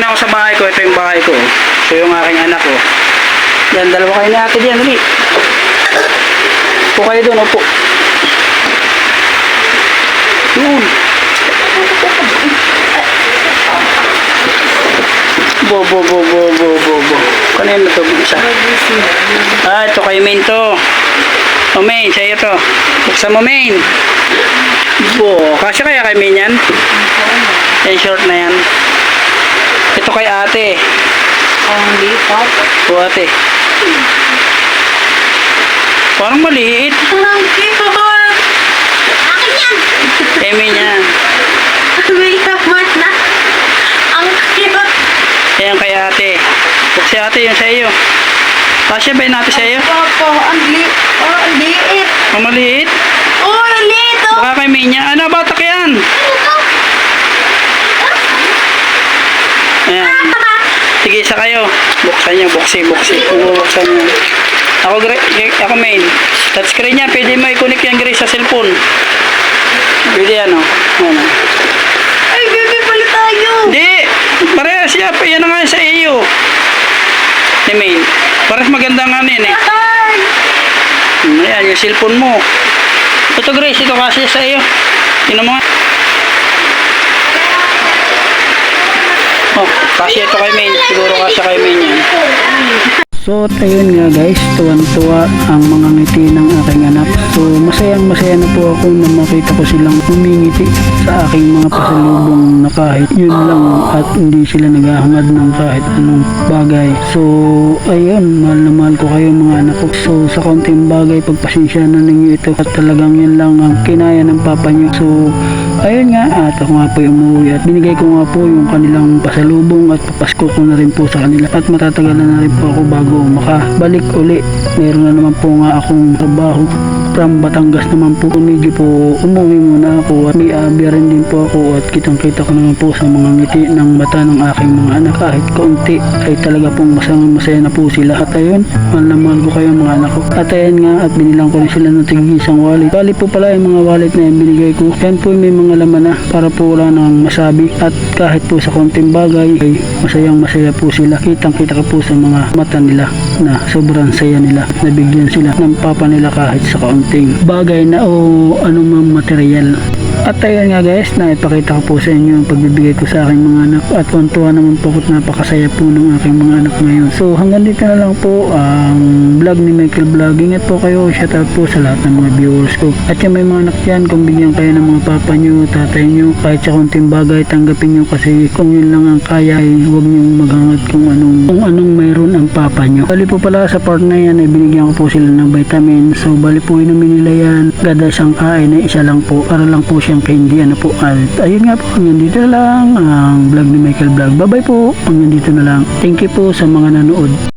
na ako sa bahay ko. Ito yung bahay ko. Ito yung aking anak ko. Yan, dalawa kayo ni ate diyan. Dali. Upo kayo doon, upo. Yun. Bo, bo, bo, bo, bo, bo, bo. Kanino to? Isa. Ah, ito kay main to. O main, sa'yo to. Buksan mo main. Bo, kasi kaya kay main yan? Yan short na yan. Ito kay ate. Ang lipat. O ate. Parang maliit. Ang cute. Akin yan. Main yan. May laman na. Ang cute. Ayan kay ate. Buksi ate yun sa iyo. Kasya ba yun natin sa iyo? Papa, ang liit. Oh, ang liit. Ang maliit. Oh, ang liit. Oh. Baka kay main niya. Ano, batak yan. Ayan. Sige, isa kayo. Buksan niyo, buksi, buksi. Buksan niyo. Ako, Gre- ako main. Touchscreen niya, pwede mo i-connect yan, Grace, sa cellphone. Pwede yan, oh. Ano. Ay, baby, pala tayo. Hindi! Parehas siya. Yan na nga sa iyo. Ni main. Parehas maganda nga yan eh. Ay. Ayan, yung cellphone mo. Ito, Grace, ito kasi sa iyo. Tingnan mo nga. Oh, kasi ito kay main. Siguro kasi kay main yan. So, ayun nga guys, tuwan-tuwa ang mga ngiti ng aking anak. So, masayang masaya na po ako na makita ko silang humingiti sa aking mga pasalubong na kahit yun lang at hindi sila naghahangad ng kahit anong bagay. So, ayun, mahal na mahal ko kayo mga anak ko. So, sa konting bagay, pagpasensya na ninyo ito at talagang yun lang ang kinaya ng papa nyo. So, ayun nga, at ako nga po umuwi at binigay ko nga po yung kanilang pasalubong at papasko ko na rin po sa kanila at matatagalan na rin po ako bago makabalik uli. Meron na naman po nga akong trabaho from Batangas naman po medyo po umuwi muna ako at may abi rin din po ako at kitang kita ko naman po sa mga ngiti ng mata ng aking mga anak. Kahit kaunti ay talaga pong masayang masaya na po sila. At ayun mahal na mahal ko kayo mga anak ko. At ayun nga at binilang ko rin sila ng tigil isang wallet. Bali po pala yung mga wallet na yung binigay ko. Yan po may mga laman na para po wala nang masabi. At kahit po sa konting bagay ay masayang masaya po sila. Kitang kita ko po sa mga mata nila na sobrang saya nila. Nabigyan sila ng papa nila kahit sa kaunting bagay na o anumang material at ayun nga guys, naipakita ko po sa inyo ang pagbibigay ko sa aking mga anak at tuwan naman po at napakasaya po ng aking mga anak ngayon. So hanggang dito na lang po ang vlog ni Michael Vlog. Ingat po kayo, shout out po sa lahat ng mga viewers ko. At yung may mga anak dyan, kung bigyan kayo ng mga papa nyo, tatay nyo, kahit sa konting bagay, tanggapin nyo kasi kung yun lang ang kaya ay huwag nyo maghangad kung anong, kung anong mayroon ang papa nyo. Bali po pala sa part na yan, ay binigyan ko po sila ng vitamin. So bali po inumin nila yan, gada isang kain na isa lang po, para lang po siyang candy. Ano po, at ayun nga po, hanggang dito lang ang vlog ni Michael Vlog. Bye bye po, hanggang dito na lang. Thank you po sa mga nanood.